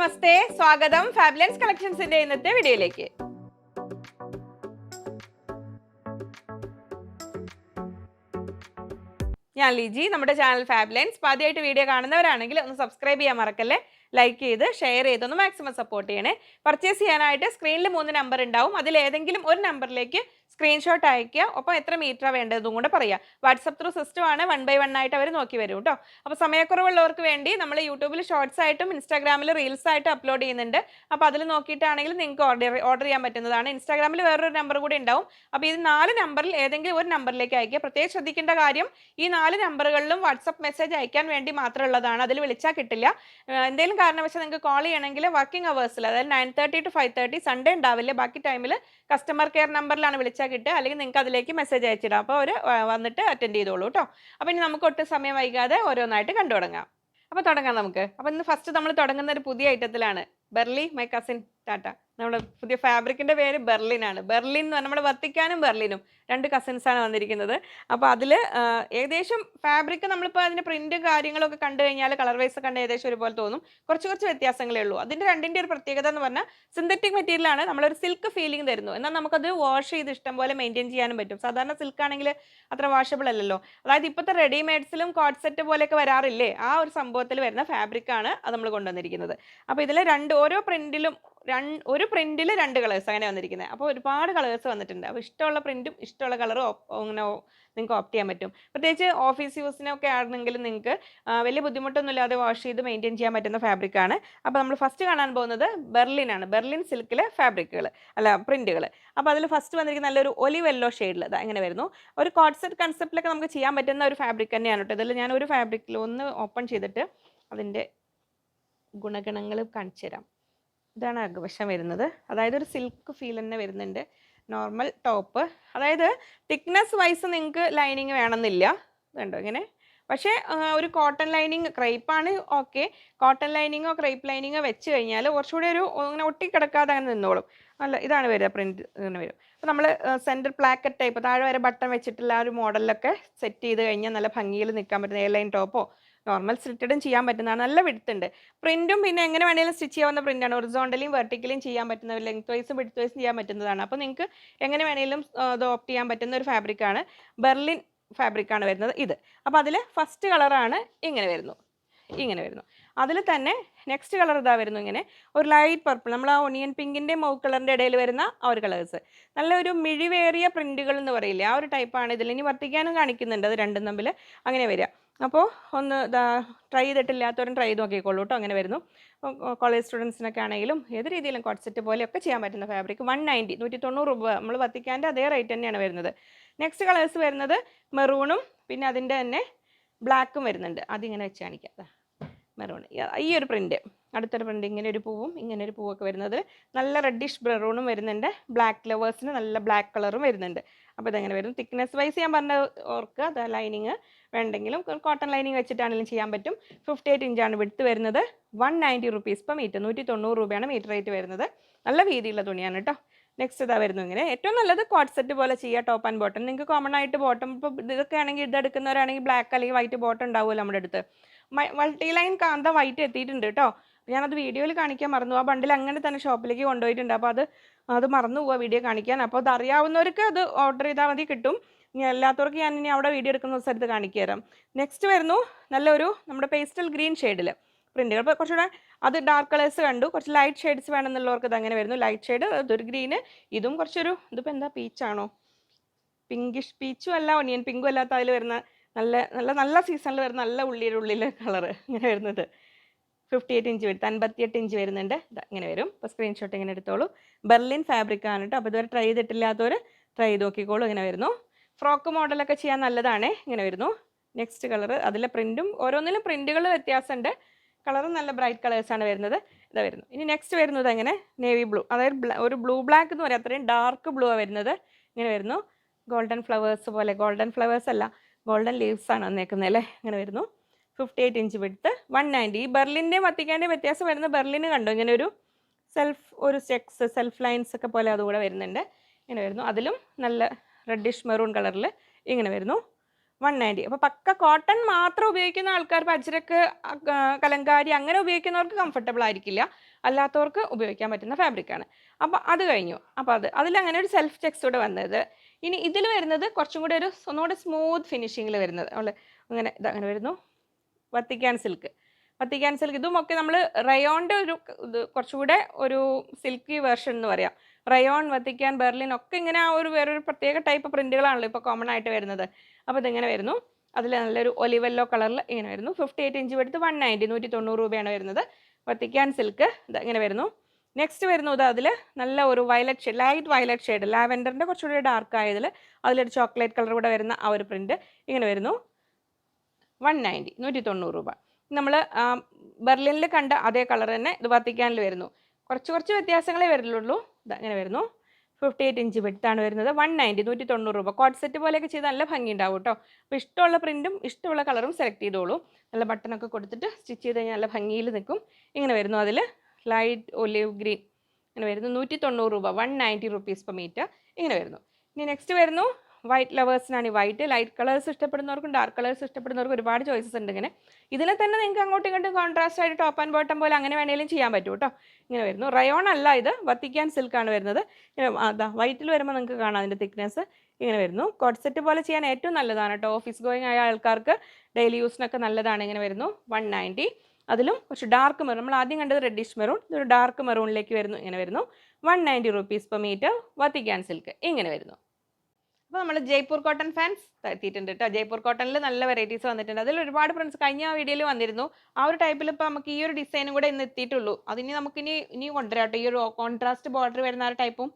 നമസ്തേ സ്വാഗതം ഫാബുലൻസ് കളക്ഷൻസിന്റെ ഇന്നത്തെ വീഡിയോയിലേക്ക്. ഞാൻ ലിജി നമ്മുടെ ചാനൽ ഫാബുലൻസ്. ആദ്യമായിട്ട് വീഡിയോ കാണുന്നവരാണെങ്കിൽ ഒന്ന് സബ്സ്ക്രൈബ് ചെയ്യാൻ മറക്കല്ലേ? ലൈക്ക് ചെയ്ത് ഷെയർ ചെയ്തൊന്ന് മാക്സിമം സപ്പോർട്ട് ചെയ്യണേ. പർച്ചേസ് ചെയ്യാനായിട്ട് സ്ക്രീനിൽ മൂന്ന് നമ്പർ ഉണ്ടാവും. അതിൽ ഏതെങ്കിലും ഒരു നമ്പറിലേക്ക് സ്ക്രീൻഷോട്ട് അയക്കുക ഒപ്പം എത്ര മീറ്ററാണ് വേണ്ടതെന്നും കൂടെ പറയുക വാട്സപ്പ് ത്രൂ സിസ്റ്റം ആണ്. വൺ ബൈ വൺ ആയിട്ട് അവർ നോക്കി വരും കേട്ടോ അപ്പോൾ സമയക്കുറവുള്ളവർക്ക് വേണ്ടി നമ്മൾ യൂട്യൂബിൽ ഷോർട്സ് ആയിട്ടും ഇൻസ്റ്റാഗ്രാമിൽ റീൽസ് ആയിട്ട് അപ്ലോഡ് ചെയ്യുന്നുണ്ട്. അപ്പോൾ അതിൽ നോക്കിയിട്ടാണെങ്കിൽ നിങ്ങൾക്ക് ഓർഡർ ഓർഡർ ചെയ്യാൻ പറ്റുന്നതാണ്. ഇൻസ്റ്റാഗ്രാമിൽ വേറൊരു നമ്പർ കൂടി ഉണ്ടാവും. അപ്പോൾ ഈ നാല് നമ്പറിൽ ഏതെങ്കിലും ഒരു നമ്പറിലേക്ക് അയക്കുക പ്രത്യേകം ശ്രദ്ധിക്കേണ്ട കാര്യം ഈ നാല് നമ്പറുകളിലും വാട്സപ്പ് മെസ്സേജ് അയക്കാൻ വേണ്ടി മാത്രമുള്ളതാണ് അതിൽ വിളിച്ചാൽ കിട്ടില്ല. എന്തെങ്കിലും കാരണവശാൽ നിങ്ങൾക്ക് കോൾ ചെയ്യണമെങ്കിൽ വർക്കിംഗ് അവേഴ്സിൽ അതായത് nine thirty to five thirty Sunday ഉണ്ടാവില്ല? ബാക്കി ടൈമിൽ കസ്റ്റമർ കെയർ നമ്പറിലാണ് വിളിച്ചാൽ കിട്ടുക. അല്ലെങ്കിൽ നിങ്ങൾക്ക് അതിലേക്ക് മെസ്സേജ് അയച്ചിടാം. അപ്പോൾ അവർ വന്നിട്ട് അറ്റൻഡ് ചെയ്തോളൂ കേട്ടോ അപ്പോൾ ഇനി നമുക്ക് ഒട്ടും സമയം വൈകാതെ ഓരോന്നായിട്ട് കണ്ടു തുടങ്ങാം. അപ്പോൾ തുടങ്ങാം നമുക്ക്. അപ്പോൾ ഇന്ന് ഫസ്റ്റ് നമ്മൾ തുടങ്ങുന്ന ഒരു പുതിയ ഐറ്റത്തിലാണ് ബെർലി മൈ കസിൻ ടാറ്റ നമ്മുടെ പുതിയ ഫാബ്രിക്കിന്റെ പേര് ബെർലിനാണ്. ബെർലിൻ എന്ന് നമ്മുടെ വത്തിക്കാനും ബെർലിനും രണ്ട് കസിൻസ് ആണ് വന്നിരിക്കുന്നത്. അപ്പോൾ അതിൽ ഏകദേശം ഫാബ്രിക് നമ്മളിപ്പോൾ അതിന്റെ പ്രിന്റും കാര്യങ്ങളൊക്കെ കണ്ടു കഴിഞ്ഞാൽ കളർ വൈസ് കണ്ട് ഏകദേശം ഒരുപോലെ തോന്നും. കുറച്ച് കുറച്ച് വ്യത്യാസങ്ങളേ ഉള്ളൂ. അതിന്റെ രണ്ടിന്റെ ഒരു പ്രത്യേകത എന്ന് പറഞ്ഞാൽ സിന്തറ്റിക് മെറ്റീരിയലാണ് നമ്മളൊരു സിൽക്ക് ഫീലിംഗ് തരുന്നു എന്നാൽ നമുക്കത് വാഷ് ചെയ്ത് ഇഷ്ടം പോലെ മെയിന്റെയിൻ ചെയ്യാനും പറ്റും. സാധാരണ സിൽക്ക് ആണെങ്കിൽ അത്ര വാഷബിൾ അല്ലല്ലോ. അതായത് ഇപ്പോഴത്തെ റെഡിമെയ്ഡ്സിലും കോഡ്സെറ്റ് സെറ്റ് പോലെയൊക്കെ വരാറില്ലേ? ആ ഒരു സംഭവത്തിൽ വരുന്ന ഫാബ്രിക്കാണ് അത് നമ്മൾ കൊണ്ടുവന്നിരിക്കുന്നത്. അപ്പോൾ ഇതിൽ രണ്ട് ഓരോ പ്രിന്റിലും രണ്ട് ഒരു പ്രിന്റിൽ രണ്ട് കളേഴ്സ് അങ്ങനെ വന്നിരിക്കുന്നത് അപ്പോൾ ഒരുപാട് കളേഴ്സ് വന്നിട്ടുണ്ട്. അപ്പോൾ ഇഷ്ടമുള്ള പ്രിന്റും ഇഷ്ടമുള്ള കളറും അങ്ങനെ നിങ്ങൾക്ക് ഓപ്റ്റ് ചെയ്യാൻ പറ്റും. പ്രത്യേകിച്ച് ഓഫീസ് യൂസിനൊക്കെ ആണെങ്കിൽ നിങ്ങൾക്ക് വലിയ ബുദ്ധിമുട്ടൊന്നും ഇല്ലാതെ വാഷ് ചെയ്ത് മെയിന്റെയിൻ ചെയ്യാൻ പറ്റുന്ന ഫാബ്രിക് ആണ്. അപ്പോൾ നമ്മൾ ഫസ്റ്റ് കാണാൻ പോകുന്നത് ബെർലിൻ ആണ്. ബെർലിൻ സിൽക്കിലെ ഫാബ്രിക്കുകൾ അല്ല പ്രിന്റുകൾ അപ്പോൾ അതിൽ ഫസ്റ്റ് വന്നിരിക്കുന്ന നല്ലൊരു ഒലിവ് യെല്ലോ ഷെയ്ഡിൽ അത് അങ്ങനെ വരുന്നു. ഒരു കോൺസെപ്റ്റ് കൺസെപ്റ്റിലൊക്കെ നമുക്ക് ചെയ്യാൻ പറ്റുന്ന ഒരു ഫാബ്രിക് തന്നെയാണ് കേട്ടോ. ഇതിൽ ഞാൻ ഒരു ഫാബ്രിക്കിൽ ഒന്ന് ഓപ്പൺ ചെയ്തിട്ട് അതിന്റെ ഗുണഗണങ്ങൾ കാണിച്ചു തരാം ഇതാണ് അകവശം വരുന്നത്. അതായത് ഒരു സിൽക്ക് ഫീൽ തന്നെ വരുന്നുണ്ട്. നോർമൽ ടോപ്പ് അതായത് തിക്നെസ് വൈസ് നിങ്ങൾക്ക് ലൈനിങ് വേണമെന്നില്ല. ഇതുണ്ടോ ഇങ്ങനെ? പക്ഷേ ഒരു കോട്ടൺ ലൈനിങ് ക്രൈപ്പാണ് ഓക്കെ കോട്ടൺ ലൈനിങ്ങോ ക്രൈപ്പ് ലൈനിങ്ങോ വെച്ച് കഴിഞ്ഞാൽ കുറച്ചുകൂടി ഒരു ഇങ്ങനെ ഒട്ടിക്കിടക്കാതെ അങ്ങനെ നിന്നോളും. അല്ല ഇതാണ് വരിക പ്രിന്റ് ഇങ്ങനെ വരും. അപ്പോൾ നമ്മൾ സെന്റർ പ്ലാക്കറ്റ് ടൈപ്പ് താഴെ വരെ ബട്ടൺ വെച്ചിട്ടുള്ള ആ ഒരു മോഡലിലൊക്കെ സെറ്റ് ചെയ്ത് കഴിഞ്ഞാൽ നല്ല ഭംഗിയിൽ നിൽക്കാൻ പറ്റുന്ന എയർലൈൻ ടോപ്പോ നോർമൽ സ്ലിറ്റഡും ചെയ്യാൻ പറ്റുന്നതാണ്. നല്ല വിടുത്തുണ്ട് പ്രിന്റും പിന്നെ എങ്ങനെ വേണമെങ്കിലും സ്റ്റിച്ച് ചെയ്യാവുന്ന പ്രിന്റാണ് ഒറിസോണ്ടലിയും വെർട്ടിക്കലിയും ചെയ്യാൻ പറ്റുന്ന ലെങ്ത് വൈസും വിടുത്ത് വൈസും ചെയ്യാൻ പറ്റുന്നതാണ്. അപ്പോൾ നിങ്ങൾക്ക് എങ്ങനെ വേണമെങ്കിലും ഇത് ഓപ്റ്റ് ചെയ്യാൻ പറ്റുന്ന ഒരു ഫാബ്രിക്കാണ് ബെർലിൻ ഫാബ്രിക്കാണ് വരുന്നത് ഇത്. അപ്പോൾ അതിൽ ഫസ്റ്റ് കളറാണ് ഇങ്ങനെ വരുന്നു. ഇങ്ങനെ വരുന്നു. അതിൽ തന്നെ നെക്സ്റ്റ് കളർ ഇതാ വരുന്നു ഇങ്ങനെ. ഒരു ലൈറ്റ് പർപ്പിൾ നമ്മൾ ആ ഒണിയൻ പിങ്കിന്റെ മൗ കളറിന്റെ ഇടയിൽ വരുന്ന ആ ഒരു കളേഴ്സ് നല്ല ഒരു മിഴിവേറിയ പ്രിന്റുകൾ എന്ന് പറയില്ലേ? ആ ഒരു ടൈപ്പാണ് ഇതിൽ. ഇനി വർത്തിക്കാനും കാണിക്കുന്നുണ്ട്. അത് രണ്ടും തമ്മിൽ അങ്ങനെ വരിക. അപ്പോൾ ഒന്ന് ട്രൈ ചെയ്തിട്ടില്ലാത്തവരും ട്രൈ ചെയ്ത് നോക്കിക്കോളൂ കേട്ടോ അങ്ങനെ വരുന്നു. കോളേജ് സ്റ്റുഡൻസിനൊക്കെ ആണെങ്കിലും ഏത് രീതിയിലും കോൺസെറ്റ് പോലെ പോലെയൊക്കെ ചെയ്യാൻ പറ്റുന്ന ഫാബ്രിക് വൺ നയന്റി നൂറ്റി തൊണ്ണൂറ് രൂപ. നമ്മൾ വത്തിക്കാന്റെ അതേ റേറ്റ് തന്നെയാണ് വരുന്നത്. നെക്സ്റ്റ് കളേഴ്സ് വരുന്നത് മെറൂണും പിന്നെ അതിന്റെ തന്നെ ബ്ലാക്കും വരുന്നുണ്ട്. അതിങ്ങനെ വെച്ച് കാണിക്കാം. മെറൂൺ ഈ ഒരു പ്രിന്റ് അടുത്തൊരു പ്രിന്റ് ഇങ്ങനെ ഒരു പൂവും ഇങ്ങനെ ഒരു പൂവൊക്കെ വരുന്നത്. നല്ല റെഡിഷ് ബ്രൗണും വരുന്നുണ്ട്. ബ്ലാക്ക് ലവേഴ്സിന് നല്ല ബ്ലാക്ക് കളറും വരുന്നുണ്ട്. അപ്പോൾ ഇതെങ്ങനെ വരും? തിക്നെസ് വൈസ് ഞാൻ പറഞ്ഞ ഓർക്കുക അത് ലൈനിങ് വേണ്ടെങ്കിലും കോട്ടൺ ലൈനിങ് വെച്ചിട്ടാണെങ്കിലും ചെയ്യാൻ പറ്റും. ഫിഫ്റ്റി എയ്റ്റ് ഇഞ്ചാണ് വിടുത്ത് വരുന്നത്. വൺ നയന്റി റുപ്പീസ് ഇപ്പം മീറ്റർ നൂറ്റി തൊണ്ണൂറ് രൂപയാണ് മീറ്റർ റേറ്റ് വരുന്നത്. നല്ല വീതിയുള്ള തുണിയാണ് കേട്ടോ നെക്സ്റ്റ് ഇതാ വരുന്നു ഇങ്ങനെ. ഏറ്റവും നല്ലത് കോട്ട് സെറ്റ് പോലെ ചെയ്യുക ടോപ്പ് ആൻഡ് ബോട്ടം നിങ്ങൾക്ക് കോമൺ ആയിട്ട് ബോട്ടം ഇപ്പോൾ ഇതൊക്കെ ആണെങ്കിൽ ഇതെടുക്കുന്നവരാണെങ്കിൽ ബ്ലാക്ക് അല്ലെങ്കിൽ വൈറ്റ് ബോട്ടം ഉണ്ടാവുമല്ലോ നമ്മുടെ അടുത്ത്. മൾട്ടി ലൈൻ കാന്ത വൈറ്റ് എത്തിയിട്ടുണ്ട് കേട്ടോ ഞാനത് വീഡിയോയിൽ കാണിക്കാൻ മറന്നു. ആ ബണ്ടിൽ അങ്ങനെ തന്നെ ഷോപ്പിലേക്ക് കൊണ്ടുപോയിട്ടുണ്ട്. അപ്പോൾ അത് അത് മറന്നു പോവാ വീഡിയോ കാണിക്കാൻ. അപ്പോൾ അത് അറിയാവുന്നവർക്ക് അത് ഓർഡർ ചെയ്താൽ മതി കിട്ടും. അല്ലാത്തവർക്ക് ഞാൻ ഇനി അവിടെ വീഡിയോ എടുക്കുന്ന സ്ഥലത്ത് കാണിച്ചു തരാം. നെക്സ്റ്റ് വരുന്നു നല്ലൊരു നമ്മുടെ പേസ്റ്റൽ ഗ്രീൻ ഷെയ്ഡിൽ പ്രിന്റുകൾ അപ്പോൾ കുറച്ചുകൂടെ അത് ഡാർക്ക് കളേഴ്സ് കണ്ടു. കുറച്ച് ലൈറ്റ് ഷെയ്ഡ്സ് വേണമെന്നുള്ളവർക്ക് ഇത് അങ്ങനെ വരുന്നു. ലൈറ്റ് ഷെയ്ഡ് ഇതൊരു ഗ്രീന് ഇതും കുറച്ചൊരു ഇതിപ്പോൾ എന്താ പീച്ചാണോ പിങ്കിഷ് പീച്ചും അല്ല ഒണിയൻ പിങ്കും അല്ലാത്ത അതിൽ വരുന്ന നല്ല നല്ല നല്ല സീസണിൽ വരുന്ന നല്ല ഉള്ളിയുടെ ഉള്ളിലെ കളറ് ഇങ്ങനെ വരുന്നത്. ഫിഫ്റ്റി എയ്റ്റ് ഇഞ്ച് വരും അൻപത്തിയെട്ട് ഇഞ്ച് വരുന്നുണ്ട്. ഇങ്ങനെ വരും. അപ്പോൾ സ്ക്രീൻഷോട്ട് ഇങ്ങനെ എടുത്തോളൂ. ബെർലിൻ ഫാബ്രിക് ആണ് കേട്ടോ അപ്പോൾ ഇതുവരെ ട്രൈ ചെയ്തിട്ടില്ലാത്തവർ ട്രൈ ചെയ്ത് നോക്കിക്കോളൂ. ഇങ്ങനെ വരുന്നു. ഫ്രോക്ക് മോഡലൊക്കെ ചെയ്യാൻ നല്ലതാണ്. ഇങ്ങനെ വരുന്നു. നെക്സ്റ്റ് കളർ അതിലെ പ്രിന്റും ഓരോന്നിലും പ്രിന്റുകൾ വ്യത്യാസമുണ്ട് കളറും നല്ല ബ്രൈറ്റ് കളേഴ്സാണ് വരുന്നത്. ഇതാ വരുന്നു. ഇനി നെക്സ്റ്റ് വരുന്നത് എങ്ങനെ? നേവി ബ്ലൂ അതായത് ഒരു ബ്ലൂ ബ്ലാക്ക് എന്ന് പറയാം. അത്രയും ഡാർക്ക് ബ്ലൂ ആണ് വരുന്നത്. ഇങ്ങനെ വരുന്നു. ഗോൾഡൻ ഫ്ലവേഴ്സ് പോലെ. ഗോൾഡൻ ഫ്ലവേഴ്സ് അല്ല. ഗോൾഡൻ ലീവ്സ് ആണ് വന്നേക്കുന്നത് അല്ലേ? ഇങ്ങനെ വരുന്നു. ഫിഫ്റ്റി എയ്റ്റ് ഇഞ്ച് വിടുത്ത് വൺ നയന്റി ഈ ബെർലിന്റെയും വത്തിക്കാന്റെയും വ്യത്യാസം വരുന്ന ബെർലിന് കണ്ടോ? ഇങ്ങനെ ഒരു സെൽഫ് ഒരു ചെക്സ് സെൽഫ് ലൈൻസ് ഒക്കെ പോലെ അതുകൂടെ വരുന്നുണ്ട്. ഇങ്ങനെ വരുന്നു. അതിലും നല്ല റെഡിഷ് മെറൂൺ കളറിൽ ഇങ്ങനെ വരുന്നു. വൺ നയന്റി അപ്പോൾ പക്ക കോട്ടൺ മാത്രം ഉപയോഗിക്കുന്ന ആൾക്കാർ പച്ചരക്ക് കലങ്കാരി അങ്ങനെ ഉപയോഗിക്കുന്നവർക്ക് കംഫർട്ടബിൾ ആയിരിക്കില്ല. അല്ലാത്തവർക്ക് ഉപയോഗിക്കാൻ പറ്റുന്ന ഫാബ്രിക്കാണ് അപ്പോൾ അത് കഴിഞ്ഞു. അപ്പോൾ അത് അതിൽ അങ്ങനെ ഒരു സെൽഫ് ചെക്സ് കൂടെ വന്നത്. ഇനി ഇതിൽ വരുന്നത് കുറച്ചും കൂടി ഒരു ഒന്നുകൂടെ സ്മൂത്ത് ഫിനിഷിങ്ങിൽ വരുന്നത്. അങ്ങനെ ഇത് അങ്ങനെ വരുന്നു. വത്തിക്കാൻ സിൽക്ക് വത്തിക്കാൻ സിൽക്ക് ഇതുമൊക്കെ നമ്മൾ റയോണിന്റെ ഒരു ഇത് കുറച്ചുകൂടെ ഒരു സിൽക്കി വേർഷൻ എന്ന് പറയാം. റയോൺ വത്തിക്കാൻ ബെർലിൻ ഒക്കെ ഇങ്ങനെ ആ ഒരു വേറൊരു പ്രത്യേക ടൈപ്പ് പ്രിന്റുകളാണല്ലോ ഇപ്പോൾ കോമൺ ആയിട്ട് വരുന്നത്. അപ്പോൾ ഇതിങ്ങനെ വരുന്നു. അതിൽ നല്ലൊരു ഒലിവെല്ലോ കളറിൽ ഇങ്ങനെ വരുന്നു. ഫിഫ്റ്റി എയ്റ്റ് ഇഞ്ച് എടുത്ത് വൺ നയന്റി നൂറ്റി തൊണ്ണൂറ് രൂപയാണ് വരുന്നത്. വത്തിക്കാൻ സിൽക്ക് ഇത് ഇങ്ങനെ വരുന്നു. നെക്സ്റ്റ് വരുന്നു ഇത് അതിൽ നല്ല ഒരു violet shade light violet shade ലാവെൻഡറിന്റെ കുറച്ചുകൂടി ഡാർക്ക് ആയതിൽ അതിലൊരു ചോക്ലേറ്റ് കളർ കൂടെ വരുന്ന ആ ഒരു പ്രിന്റ് ഇങ്ങനെ വരുന്നു. വൺ നയന്റി നൂറ്റി തൊണ്ണൂറ് രൂപ നമ്മൾ ബെർലിനിൽ കണ്ട അതേ കളർ തന്നെ ഇത് വത്തിക്കാനിൽ വരുന്നു. കുറച്ച് കുറച്ച് വ്യത്യാസങ്ങളേ ഇത് അങ്ങനെ വരുന്നു. ഫിഫ്റ്റി എയ്റ്റ് ഇഞ്ച് വിട്ടാണ് വരുന്നത്. വൺ നയന്റി നൂറ്റി തൊണ്ണൂറ് രൂപ കോട്ട് സെറ്റ് പോലെയൊക്കെ ചെയ്ത് നല്ല ഭംഗി ഉണ്ടാവും കേട്ടോ. അപ്പോൾ ഇഷ്ടമുള്ള പ്രിന്റും ഇഷ്ടമുള്ള കളറും സെലക്ട് ചെയ്തോളൂ. നല്ല ബട്ടണൊക്കെ കൊടുത്തിട്ട് സ്റ്റിച്ച് ചെയ്ത് കഴിഞ്ഞാൽ നല്ല ഭംഗിയിൽ നിൽക്കും. ഇങ്ങനെ വരുന്നു അതിൽ ലൈറ്റ് ഒലിവ് ഗ്രീൻ ഇങ്ങനെ വരുന്നു. നൂറ്റി തൊണ്ണൂറ് രൂപ. One ninety rupees per metre ഇങ്ങനെ വരുന്നു. ഇനി നെക്സ്റ്റ് വരുന്നു. വൈറ്റ് ലവേഴ്സിനാണ് ഈ വൈറ്റ് ലൈറ്റ് കളേഴ്സ് ഇഷ്ടപ്പെടുന്നവർക്കും ഡാർക്ക് കളേഴ്സ് ഇഷ്ടപ്പെടുന്നവർക്കും ഒരുപാട് ചോയ്സസ് ഉണ്ട് ഇങ്ങനെ. ഇതിനെ തന്നെ നിങ്ങൾക്ക് അങ്ങോട്ടും ഇങ്ങോട്ടും കോൺട്രാസ്റ്റ് ആയിട്ട് ടോപ്പ് ആൻഡ് ബോട്ടം പോലെ അങ്ങനെ വേണേലും ചെയ്യാൻ പറ്റും കേട്ടോ ഇങ്ങനെ വരുന്നു. റയോൺ അല്ല ഇത്. വത്തിക്കാൻ സിൽക്കാണ് വരുന്നത്. അതാ വൈറ്റിൽ വരുമ്പോൾ നിങ്ങൾക്ക് കാണാം അതിന്റെ തിക്നെസ് ഇങ്ങനെ വരുന്നു. കോഡ്സെറ്റ് സെറ്റ് പോലെ ചെയ്യാൻ ഏറ്റവും നല്ലതാണ് കേട്ടോ ഓഫീസ് ഗോയിങ് ആയ ആൾക്കാർക്ക് ഡെയിലി യൂസിനൊക്കെ നല്ലതാണ്. ഇങ്ങനെ വരുന്നു. വൺ നയന്റി അതിലും കുറച്ച് ഡാർക്ക് മെറൂൺ നമ്മൾ ആദ്യം കണ്ടത് റെഡിഷ് മെറൂൺ ഇതൊരു ഡാർക്ക് മെറൂണിലേക്ക് വരുന്നു. ഇങ്ങനെ വരുന്നു. One ninety rupees per metre Vatican silk ഇങ്ങനെ വരുന്നു. അപ്പോൾ നമ്മൾ ജയ്പൂർ കോട്ടൺ ഫാൻസ് എത്തിയിട്ടുണ്ട് കേട്ടോ ജയ്പൂർ കോട്ടണിൽ നല്ല വെറൈറ്റീസ് വന്നിട്ടുണ്ട്. അതിൽ ഒരുപാട് ഫ്രണ്ട്സ് കഴിഞ്ഞ വീഡിയോയിൽ വന്നിരുന്നു. ആ ഒരു ടൈപ്പിൽ ഇപ്പോൾ നമുക്ക് ഈ ഒരു ഡിസൈനും കൂടെ ഇന്ന് എത്തിയിട്ടുള്ളൂ. അതിനി നമുക്കിനി ഇനി കൊണ്ടുവരാം കേട്ടോ ഈ ഒരു കോൺട്രാസ്റ്റ് ബോർഡർ വരുന്ന ആ ടൈപ്പും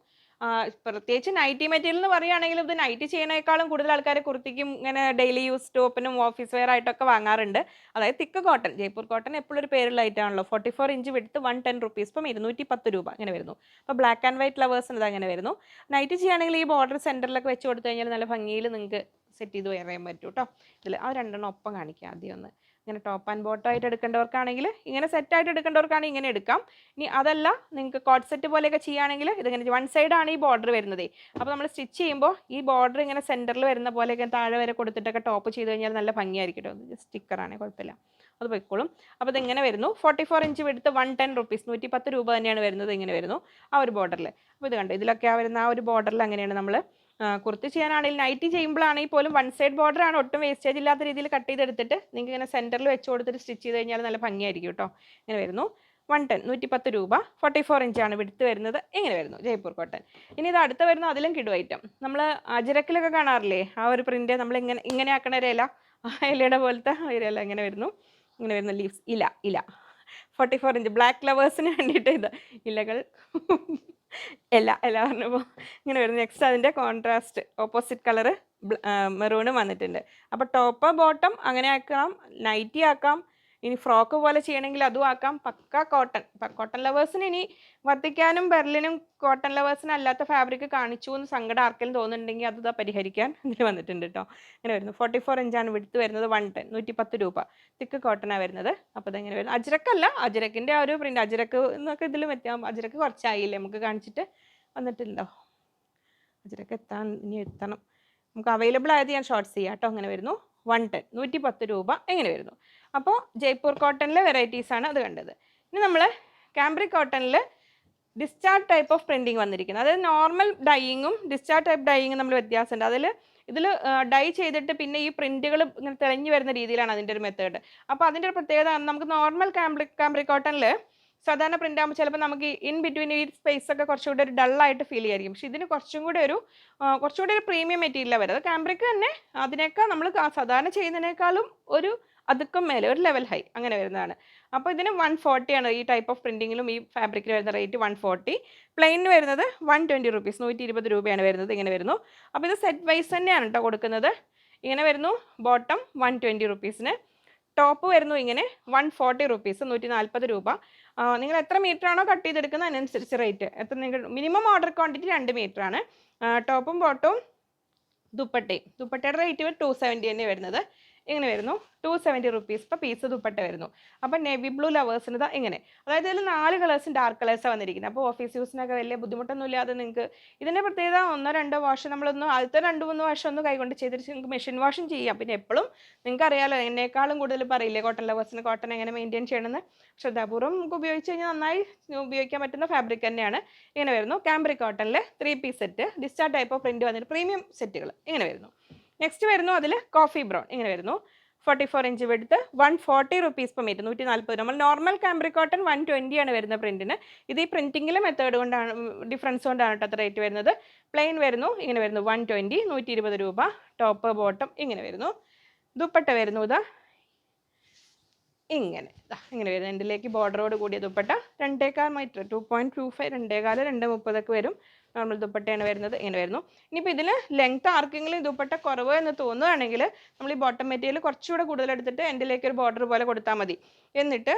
പ്രത്യേകിച്ച് നൈറ്റി മെറ്റീരിയൽ എന്ന് പറയുകയാണെങ്കിൽ ഇത് നൈറ്റി ചെയ്യുന്നതിനേക്കാളും കൂടുതൽ ആൾക്കാർ കുർത്തിക്കും ഇങ്ങനെ ഡെയിലി യൂസ് ടോപ്പിനും ഓഫീസ് വെയർ ആയിട്ടൊക്കെ വാങ്ങാറുണ്ട്. അതായത് തിക്ക് കോട്ടൺ ജയ്പൂർ കോട്ടൺ എപ്പോഴും ഒരു പേരുള്ള ഐറ്റാണല്ലോ ഫോർട്ടി ഫോർ ഇഞ്ച് വിടുത്ത് വൺ ടെൻ റുപ്പീസ് ഇപ്പം ഇരുന്നൂറ്റി പത്ത് രൂപ അങ്ങനെ വരുന്നു. അപ്പോൾ ബ്ലാക്ക് ആൻഡ് വൈറ്റ് ലവേഴ്സിന് ഇത് അങ്ങനെ വരുന്നു. നൈറ്റ് ചെയ്യുകയാണെങ്കിൽ ഈ ബോർഡർ സെന്ററിലൊക്കെ വെച്ച് കൊടുത്തു കഴിഞ്ഞാൽ നല്ല ഭംഗിയിൽ നിങ്ങൾക്ക് സെറ്റ് ചെയ്ത് ചെയ്യാൻ പറ്റും കേട്ടോ ഇതിൽ ആ രണ്ടെണ്ണം ഒപ്പം കാണിക്കാം ആദ്യം ഒന്ന്. ഇങ്ങനെ ടോപ്പ് ആൻഡ് ബോട്ടം ആയിട്ട് എടുക്കേണ്ടവർക്കാണെങ്കിൽ ഇങ്ങനെ സെറ്റ് ആയിട്ട് എടുക്കേണ്ടവർക്കാണെങ്കിൽ ഇങ്ങനെ എടുക്കാം. ഇനി അതല്ല നിങ്ങൾക്ക് കോട്ട് സെറ്റ് പോലെയൊക്കെ ചെയ്യുകയാണെങ്കിൽ ഇതിങ്ങനെ വൺ സൈഡാണ് ഈ ബോർഡർ വരുന്നത്. അപ്പോൾ നമ്മൾ സ്റ്റിച്ച് ചെയ്യുമ്പോൾ ഈ ബോർഡർ ഇങ്ങനെ സെന്ററിൽ വരുന്ന പോലെയൊക്കെ താഴെ വരെ കൊടുത്തിട്ടൊക്കെ ടോപ്പ് ചെയ്ത് കഴിഞ്ഞാൽ നല്ല ഭംഗിയായിരിക്കും സ്റ്റിക്കറാണ് കുഴപ്പമില്ല. അത് പൊയ്ക്കോളും. അപ്പോൾ ഇതിങ്ങനെ വരുന്നു. ഫോർട്ടി ഫോർ ഇഞ്ച് എടുത്ത് വൺ ടെൻ റുപ്പീസ് നൂറ്റി പത്ത് രൂപ തന്നെയാണ് വരുന്നത് ഇങ്ങനെ വരുന്നു ആ ഒരു ബോർഡറിൽ അപ്പോൾ ഇത് കണ്ടു? ഇതിലൊക്കെ ആ വരുന്ന ആ ഒരു ബോർഡറിൽ അങ്ങനെയാണ് നമ്മൾ കുർത്തി ചെയ്യാനാണെങ്കിൽ നൈറ്റി ചെയ്യുമ്പോഴാണെങ്കിൽ പോലും വൺ സൈഡ് ബോർഡർ ആണ് ഒട്ടും വേസ്റ്റേജ് ഇല്ലാത്ത രീതിയിൽ കട്ട് ചെയ്തെടുത്തിട്ട് നിങ്ങൾക്ക് ഇങ്ങനെ സെന്ററിൽ വെച്ച് കൊടുത്തിട്ട് സ്റ്റിച്ച് ചെയ്ത് കഴിഞ്ഞാൽ നല്ല ഭംഗിയായിരിക്കും കേട്ടോ. ഇങ്ങനെ വരുന്നു. വൺ ടെൻ നൂറ്റി പത്ത് രൂപ. ഫോർട്ടി ഫോർ ഇഞ്ചാണ് വിടുത്ത് വരുന്നത്. ഇങ്ങനെ വരുന്നു. ജയ്പൂർ കോട്ടൺ ഇനി ഇത് അടുത്ത് വരുന്ന അതിലും കിടു ഐറ്റം നമ്മൾ അജിരക്കിലൊക്കെ കാണാറില്ലേ? ആ ഒരു പ്രിന്റ് നമ്മൾ ഇങ്ങനെ ഇങ്ങനെ ആക്കണ ഒരു ഇല. ആ ഇലയുടെ പോലത്തെ ഒരു ഇല ഇങ്ങനെ വരുന്നു. ഇങ്ങനെ വരുന്ന ലീവ്സ് ഇല ഇല. ഫോർട്ടി ഫോർ ഇഞ്ച് ബ്ലാക്ക് ലവേഴ്സിന് വേണ്ടിയിട്ട് ഇത് ഇലകൾ. ഇല പറഞ്ഞപ്പോൾ ഇങ്ങനെ വരുന്നു. നെക്സ്റ്റ് അതിന്റെ കോൺട്രാസ്റ്റ് ഓപ്പോസിറ്റ് കളറ് മെറൂണും വന്നിട്ടുണ്ട്. അപ്പോൾ ടോപ്പ് ബോട്ടം അങ്ങനെ ആക്കാം നൈറ്റി ആക്കാം. ഇനി ഫ്രോക്ക് പോലെ ചെയ്യണമെങ്കിൽ അതും ആക്കാം. പക്ക കോട്ടൺ കോട്ടൺ ലവേഴ്സിന് ഇനി വർദ്ധിക്കാനും ബെർലിനും കോട്ടൺ ലവേഴ്സിന് അല്ലാത്ത ഫാബ്രിക് കാണിച്ചു എന്ന് സങ്കടം ആർക്കെങ്കിലും തോന്നുന്നുണ്ടെങ്കിൽ അത് പരിഹരിക്കാൻ ഇതിൽ വന്നിട്ടുണ്ട് കേട്ടോ ഇങ്ങനെ വരുന്നു. ഫോർട്ടി ഫോർ ഇഞ്ചാണ് വിടുത്ത് വരുന്നത് വൺ ടെൻ നൂറ്റി പത്ത് രൂപ തിക്ക് കോട്ടനാണ് വരുന്നത്. അപ്പോൾ ഇതെങ്ങനെ വരുന്നത് അജ്രക്കല്ല അജ്രക്കിന്റെ ആ ഒരു പ്രിന്റ് അജ്രക്ക് എന്നൊക്കെ ഇതിലും വ്യത്യാസം. അജ്രക്ക് കുറച്ചായില്ലേ? നമുക്ക് കാണിച്ചിട്ട് വന്നിട്ടുണ്ടോ? അജ്രക്ക് എത്താൻ ഇനി എത്തണം. നമുക്ക് അവൈലബിൾ ആയത് ഞാൻ ഷോർട്ട്സ് ചെയ്യാം കേട്ടോ അങ്ങനെ വരുന്നു. വൺ ടെൻ നൂറ്റി പത്ത് രൂപ എങ്ങനെ വരുന്നു. അപ്പോൾ ജയ്പൂർ കോട്ടണിലെ വെറൈറ്റീസ് ആണ് അത് കണ്ടത്. ഇനി നമ്മൾ കാംബ്രിക് കോട്ടണിൽ ഡിസ്ചാർജ് ടൈപ്പ് ഓഫ് പ്രിന്റിങ് വന്നിരിക്കുന്നത് അതായത് നോർമൽ ഡൈയിങ്ങും ഡിസ്ചാർജ് ടൈപ്പ് ഡൈയിങ്ങും നമ്മൾ വ്യത്യാസമുണ്ട്. അതിൽ ഇതിൽ ഡൈ ചെയ്തിട്ട് പിന്നെ ഈ പ്രിന്റുകൾ ഇങ്ങനെ തെളിഞ്ഞു വരുന്ന രീതിയിലാണ് അതിന്റെ ഒരു മെത്തേഡ് അപ്പോൾ അതിന്റെ ഒരു പ്രത്യേകത നമുക്ക് നോർമൽ കാംബ്രിക് കാംബ്രിക് കോട്ടണിൽ സാധാരണ പ്രിന്റ് ആകുമ്പോൾ ചിലപ്പോൾ നമുക്ക് ഇൻ ബിറ്റ്വീൻ ഈ സ്പേസ് ഒക്കെ കുറച്ചുകൂടി ഒരു ഡള്ളായിട്ട് ഫീൽ ചെയ്യായിരിക്കും. പക്ഷെ ഇതിന് കുറച്ചും കൂടി ഒരു കുറച്ചും കുറച്ചുകൂടി ഒരു പ്രീമിയം മെറ്റീരിയലാണ് വരുന്നത്. കാംബ്രിക് തന്നെ അതിനേക്കാൾ നമ്മൾ സാധാരണ ചെയ്യുന്നതിനേക്കാളും ഒരു അതുക്കും മേലെ ഒരു ലെവൽ ഹൈ അങ്ങനെ വരുന്നതാണ്. അപ്പോൾ ഇതിന് വൺ ആണ് ഈ ടൈപ്പ് ഓഫ് പ്രിന്റിങ്ങിലും ഈ ഫാബ്രിക്കിന് വരുന്ന റേറ്റ് വൺ ഫോർട്ടി പ്ലെയിനിന് വരുന്നത് വൺ ട്വന്റി റുപ്പീസ് നൂറ്റി ഇരുപത് രൂപയാണ് വരുന്നത് ഇങ്ങനെ വരുന്നു. അപ്പോൾ ഇത് സെറ്റ് വൈസ് തന്നെയാണ് കേട്ടോ കൊടുക്കുന്നത്. ഇങ്ങനെ വരുന്നു. ബോട്ടം വൺ ട്വന്റി റുപ്പീസിന് ടോപ്പ് വരുന്നു ഇങ്ങനെ വൺ ഫോർട്ടി റുപ്പീസ് നൂറ്റി നാൽപ്പത് രൂപ നിങ്ങൾ എത്ര മീറ്റർ ആണോ കട്ട് ചെയ്തെടുക്കുന്നത് അതിനനുസരിച്ച് റേറ്റ് എത്ര നിങ്ങൾ മിനിമം ഓർഡർ ക്വാണ്ടിറ്റി രണ്ട് മീറ്റർ ആണ്. ടോപ്പും ബോട്ടവും ദുപ്പട്ടയും. ദുപ്പട്ടയുടെ റേറ്റ് ടു സെവന്റി തന്നെ വരുന്നത്. ഇങ്ങനെ വരുന്നു? ടു സെവന്റി റുപ്പീസ് ഇപ്പോൾ പീസ് ദുപ്പട്ട വരുന്നു. അപ്പം നേവി ബ്ലൂ ലവേഴ്സിന് ഇതാ ഇങ്ങനെ അതായത് ഇതിൽ നാല് കളേഴ്സും ഡാർക്ക് കളേഴ്സാണ് വന്നിരിക്കുന്നത് അപ്പോൾ ഓഫീസ് യൂസിനൊക്കെ വലിയ ബുദ്ധിമുട്ടൊന്നും ഇല്ലാതെ നിങ്ങൾക്ക് ഇതിന്റെ പ്രത്യേകത ഒന്നോ രണ്ടോ വാഷ് നമ്മളൊന്ന് ആദ്യത്തെ രണ്ട് മൂന്ന് വാഷ് ഒന്ന് കൈകൊണ്ട് ചെയ്തിട്ട് നിങ്ങൾക്ക് മെഷീൻ വാഷും ചെയ്യാം. പിന്നെ എപ്പോഴും നിങ്ങൾക്ക് അറിയാലോ എന്നേക്കാളും കൂടുതൽ പറയില്ലേ കോട്ടൺ ലവേഴ്സിന് കോട്ടൺ എങ്ങനെ മെയിന്റെയിൻ ചെയ്യണമെന്ന് ശ്രദ്ധാപൂർവം നമുക്ക് ഉപയോഗിച്ച് കഴിഞ്ഞാൽ നന്നായി ഉപയോഗിക്കാൻ പറ്റുന്ന ഫാബ്രിക് തന്നെയാണ്. ഇങ്ങനെ വരുന്നു. കാംബ്രിക് കോട്ടണിൽ ത്രീ പീസ് സെറ്റ് ഡിസ്റ്റാർ ടൈപ്പ് ഓഫ് പ്രിന്റ് വന്നിട്ട് പ്രീമിയം സെറ്റുകൾ ഇങ്ങനെ വരുന്നു. നെക്സ്റ്റ് വരുന്നു അതിൽ കോഫി ബ്രൗൺ ഇങ്ങനെ വരുന്നു. Forty four inch വെടുത്ത് one forty rupees per metre നൂറ്റി നാൽപ്പത് നമ്മൾ normal cambric cotton one twenty ആണ് വരുന്ന പ്രിന്റിന് ഇത് ഈ പ്രിന്റിങ്ങിലെ മെത്തേഡ് കൊണ്ടാണ് ഡിഫറൻസ് കൊണ്ടാണ് കേട്ടോ അത്ര റേറ്റ് വരുന്നത്. പ്ലെയിൻ വരുന്നു ഇങ്ങനെ വരുന്നു വൺ ട്വന്റി നൂറ്റി ഇരുപത് രൂപ. ടോപ്പ് ബോട്ടം ഇങ്ങനെ വരുന്നു. ദുപ്പട്ട വരുന്നു ഇതാ. ഇങ്ങനെ. ഇങ്ങനെ വരും. രണ്ടിലേക്ക് ബോർഡറോട് കൂടിയ ദുപ്പട്ട രണ്ടേകാൽ metre two point two five രണ്ടേകാൽ രണ്ട് മുപ്പതൊക്കെ വരും. നോർമൽ ദുപ്പട്ടയാണ് വരുന്നത്. ഇങ്ങനെ വരുന്നു. ഇനിയിപ്പോൾ ഇതിൽ ലെങ്ത് ആർക്കെങ്കിലും ദുപ്പട്ട കുറവ് എന്ന് തോന്നുകയാണെങ്കിൽ നമ്മൾ ഈ ബോട്ടം മെറ്റീരിയൽ കുറച്ചുകൂടെ കൂടുതൽ എടുത്തിട്ട് എൻഡിലേക്ക് ഒരു ബോർഡർ പോലെ കൊടുത്താൽ മതി. എന്നിട്ട്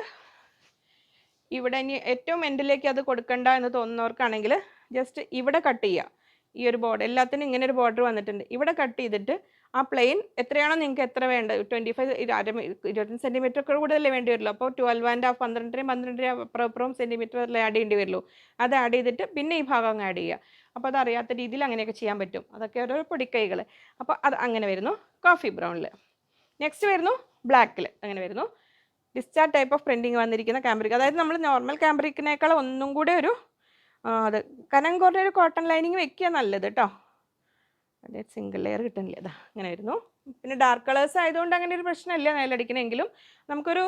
ഇവിടെ ഇനി ഏറ്റവും എൻഡിലേക്ക് അത് കൊടുക്കണ്ട എന്ന് തോന്നുന്നവർക്കാണെങ്കിൽ ജസ്റ്റ് ഇവിടെ കട്ട് ചെയ്യുക. ഈ ഒരു ബോർഡർ എല്ലാത്തിനും ഇങ്ങനെ ഒരു ബോർഡർ വന്നിട്ടുണ്ട്. ഇവിടെ കട്ട് ചെയ്തിട്ട് ആ പ്ലെയിൻ എത്രയാണോ നിങ്ങൾക്ക് എത്ര വേണ്ടത്? ട്വന്റി ഫൈവ് ഇരുപത്തഞ്ച് സെന്റിമീറ്റർ ഒക്കെ കൂടുതലല്ലേ വേണ്ടി വരുള്ളൂ. അപ്പോൾ ട്വൽവ് ആൻഡ് ഹാഫ് പന്ത്രണ്ടരയും പന്ത്രണ്ടര അപ്പുറം സെന്റിമീറ്റർ അല്ലേ ആഡ് ചെയ്യേണ്ടി വരുള്ളൂ. അത് ആഡ് ചെയ്തിട്ട് പിന്നെ ഈ ഭാഗം അങ്ങ് ആഡ് ചെയ്യുക. അപ്പോൾ അത് അറിയാത്ത രീതിയിൽ അങ്ങനെയൊക്കെ ചെയ്യാൻ പറ്റും. അതൊക്കെ ഓരോ പൊടിക്കൈകൾ അപ്പോൾ അത് അങ്ങനെ വരുന്നു. കോഫി ബ്രൗണിൽ നെക്സ്റ്റ് വരുന്നു ബ്ലാക്കിൽ അങ്ങനെ വരുന്നു. ഡിസ്ചാർജ് ടൈപ്പ് ഓഫ് പ്രിന്റിങ് വന്നിരിക്കുന്ന ക്യാമ്പ്രിക് അതായത് നമ്മൾ നോർമൽ ക്യാമ്പ്രിക്കിനേക്കാൾ ഒന്നും കൂടെ ഒരു അത് കനം കുറഞ്ഞൊരു കോട്ടൺ ലൈനിങ് വെക്കുക നല്ലത് കേട്ടോ അതെ സിംഗിൾ ലെയർ കിട്ടുന്നില്ല. അതാ അങ്ങനെ വരുന്നു പിന്നെ ഡാർക്ക് കളേഴ്സ് ആയതുകൊണ്ട് അങ്ങനെ ഒരു പ്രശ്നമില്ല നെയിലടിക്കണമെങ്കിലും. നമുക്കൊരു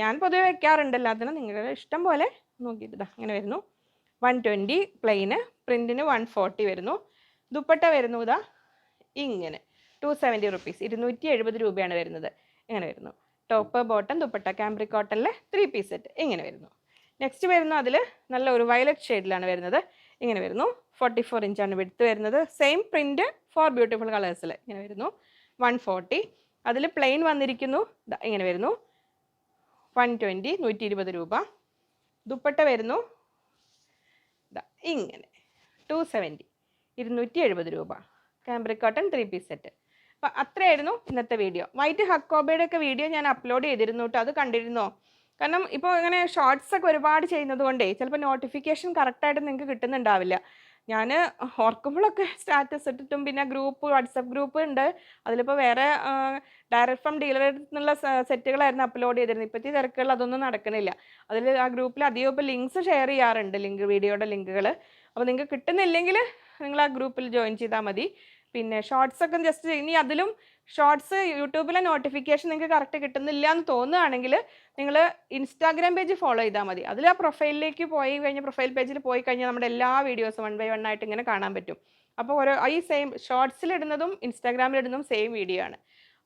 ഞാൻ പൊതുവെ വെക്കാറുണ്ട് എല്ലാത്തിനും. നിങ്ങളുടെ ഇഷ്ടം പോലെ നോക്കിയിട്ട് ഇതാ അങ്ങനെ വരുന്നു. വൺ ട്വന്റി പ്ലെയിന് പ്രിന്റിന് വൺ ഫോർട്ടി വരുന്നു. ദുപ്പട്ട വരുന്നു ഇതാ ഇങ്ങനെ. ടു സെവന്റി റുപ്പീസ് ഇരുന്നൂറ്റി എഴുപത് രൂപയാണ് വരുന്നത്. ഇങ്ങനെ വരുന്നു. ടോപ്പ് ബോട്ടം ദുപ്പട്ട ക്യാമ്പ്രി കോട്ടണിലെ ത്രീ പീസ് സെറ്റ് ഇങ്ങനെ വരുന്നു. നെക്സ്റ്റ് വരുന്നു അതിൽ നല്ല ഒരു വയലറ്റ് ഷെയ്ഡിലാണ് വരുന്നത്. ഇങ്ങനെ വരുന്നു. ഫോർട്ടി ഫോർ ഇഞ്ചാണ് വിടുത്ത് വരുന്നത്. സെയിം പ്രിന്റ് ഫോർ ബ്യൂട്ടിഫുൾ കളേഴ്സിൽ ഇങ്ങനെ വരുന്നു. വൺ ഫോർട്ടി അതിൽ പ്ലെയിൻ വന്നിരിക്കുന്നു. ഇങ്ങനെ വരുന്നു. വൺ ട്വന്റി നൂറ്റി ഇരുപത് രൂപ. ദുപ്പട്ട വരുന്നു. ഇങ്ങനെ. ടു സെവന്റി ഇരുന്നൂറ്റി എഴുപത് രൂപ. Cambric cotton three piece set അപ്പം അത്രയായിരുന്നു ഇന്നത്തെ വീഡിയോ വൈറ്റ് ഹക്കോബയുടെ ഒക്കെ വീഡിയോ ഞാൻ അപ്ലോഡ് ചെയ്തിരുന്നു കേട്ടോ അത് കണ്ടിരുന്നോ? കാരണം ഇപ്പോൾ ഇങ്ങനെ ഷോർട്സ് ഒക്കെ ഒരുപാട് ചെയ്യുന്നത് കൊണ്ടേ ചിലപ്പോൾ നോട്ടിഫിക്കേഷൻ കറക്റ്റായിട്ട് നിങ്ങൾക്ക് കിട്ടുന്നുണ്ടാവില്ല. ഞാൻ ഓർക്കുമ്പോഴൊക്കെ സ്റ്റാറ്റസ് ഇട്ടിട്ടും പിന്നെ ഗ്രൂപ്പ് വാട്സപ്പ് ഗ്രൂപ്പ് ഉണ്ട് അതിലിപ്പോൾ വേറെ ഡയറക്റ്റ് ഫ്രം ഡീലറിൽ നിന്നുള്ള സെറ്റുകളായിരുന്നു അപ്ലോഡ് ചെയ്തിരുന്നത്. ഇപ്പോഴത്തെ തിരക്കുകൾ അതൊന്നും നടക്കണില്ല. അതിൽ ആ ഗ്രൂപ്പിൽ അധികം ഇപ്പോൾ ലിങ്ക്സ് ഷെയർ ചെയ്യാറുണ്ട് ലിങ്ക് വീഡിയോയുടെ ലിങ്കുകൾ അപ്പോൾ നിങ്ങൾക്ക് കിട്ടുന്നില്ലെങ്കിൽ നിങ്ങൾ ആ ഗ്രൂപ്പിൽ ജോയിൻ ചെയ്താൽ മതി. പിന്നെ ഷോർട്സ് ഒക്കെ ജസ്റ്റ് ഇനി അതിലും ഷോർട്സ് യൂട്യൂബിലെ നോട്ടിഫിക്കേഷൻ നിങ്ങൾക്ക് കറക്റ്റ് കിട്ടുന്നില്ല എന്ന് തോന്നുകയാണെങ്കിൽ നിങ്ങൾ ഇൻസ്റ്റാഗ്രാം പേജ് ഫോളോ ചെയ്താൽ മതി. അതിൽ ആ പ്രൊഫൈലിലേക്ക് പോയി കഴിഞ്ഞാൽ പ്രൊഫൈൽ പേജിൽ പോയി കഴിഞ്ഞാൽ നമ്മുടെ എല്ലാ വീഡിയോസും വൺ ബൈ വൺ ആയിട്ട് ഇങ്ങനെ കാണാൻ പറ്റും. അപ്പോൾ ഓരോ ഈ സെയിം ഷോർട്സിലിടുന്നതും ഇൻസ്റ്റാഗ്രാമിലിടുന്നതും സെയിം വീഡിയോ ആണ്.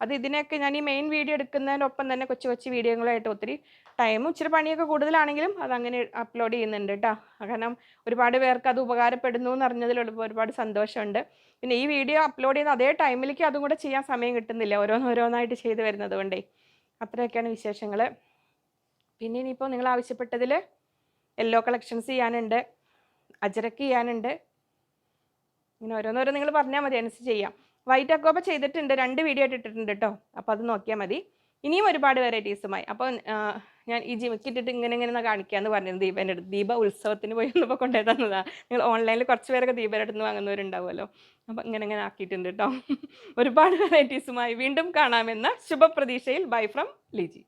അത് ഇതിനൊക്കെ ഞാൻ ഈ മെയിൻ വീഡിയോ എടുക്കുന്നതിനൊപ്പം തന്നെ കൊച്ചു കൊച്ചു വീഡിയോകളായിട്ട് ഒത്തിരി ടൈമും ഇച്ചിരി പണിയൊക്കെ കൂടുതലാണെങ്കിലും അത് അങ്ങനെ അപ്ലോഡ് ചെയ്യുന്നുണ്ട് കേട്ടോ കാരണം ഒരുപാട് പേർക്ക് അത് ഉപകാരപ്പെടുന്നു എന്ന് അറിഞ്ഞതിൽ ഒരുപാട് സന്തോഷമുണ്ട്. പിന്നെ ഈ വീഡിയോ അപ്ലോഡ് ചെയ്യുന്ന അതേ ടൈമിലേക്ക് അതും കൂടെ ചെയ്യാൻ സമയം കിട്ടുന്നില്ല. ഓരോന്നോരോന്നായിട്ട് ചെയ്ത് വരുന്നത് കൊണ്ടേ. അത്രയൊക്കെയാണ് വിശേഷങ്ങൾ പിന്നെ ഇനിയിപ്പോൾ നിങ്ങൾ ആവശ്യപ്പെട്ടതിൽ യെല്ലോ കളക്ഷൻസ് ചെയ്യാനുണ്ട്. അജരക്ക് ചെയ്യാനുണ്ട്. ഇങ്ങനെ ഓരോന്നോരോ നിങ്ങൾ പറഞ്ഞാൽ മതി. അനുസരിച്ച് ചെയ്യാം. വൈറ്റ് അക്കോപ്പ ചെയ്തിട്ടുണ്ട്. രണ്ട് വീഡിയോ ആയിട്ട് ഇട്ടിട്ടുണ്ട് കേട്ടോ അപ്പോൾ അത് നോക്കിയാൽ മതി. ഇനിയും ഒരുപാട് വെറൈറ്റീസുമായി അപ്പോൾ ഞാൻ ഈ ജിമിക്കിട്ടിട്ട് ഇങ്ങനെ ഇങ്ങനെ കാണിക്കാമെന്ന് പറഞ്ഞത് ദീപന്റെ അടുത്ത്. ദീപ ഉത്സവത്തിന് പോയി ഒന്നിപ്പോൾ കൊണ്ടുപോയി തന്നതാണ് നിങ്ങൾ ഓൺലൈനിൽ കുറച്ച് പേരൊക്കെ ദീപന്റെ അടുത്ത് വാങ്ങുന്നവരുണ്ടാവുമല്ലോ. അപ്പോൾ ഇങ്ങനെ ഇങ്ങനെ ആക്കിയിട്ടുണ്ട് കേട്ടോ ഒരുപാട് വെറൈറ്റീസുമായി വീണ്ടും കാണാമെന്ന ശുഭപ്രതീക്ഷയിൽ. Bye from Liji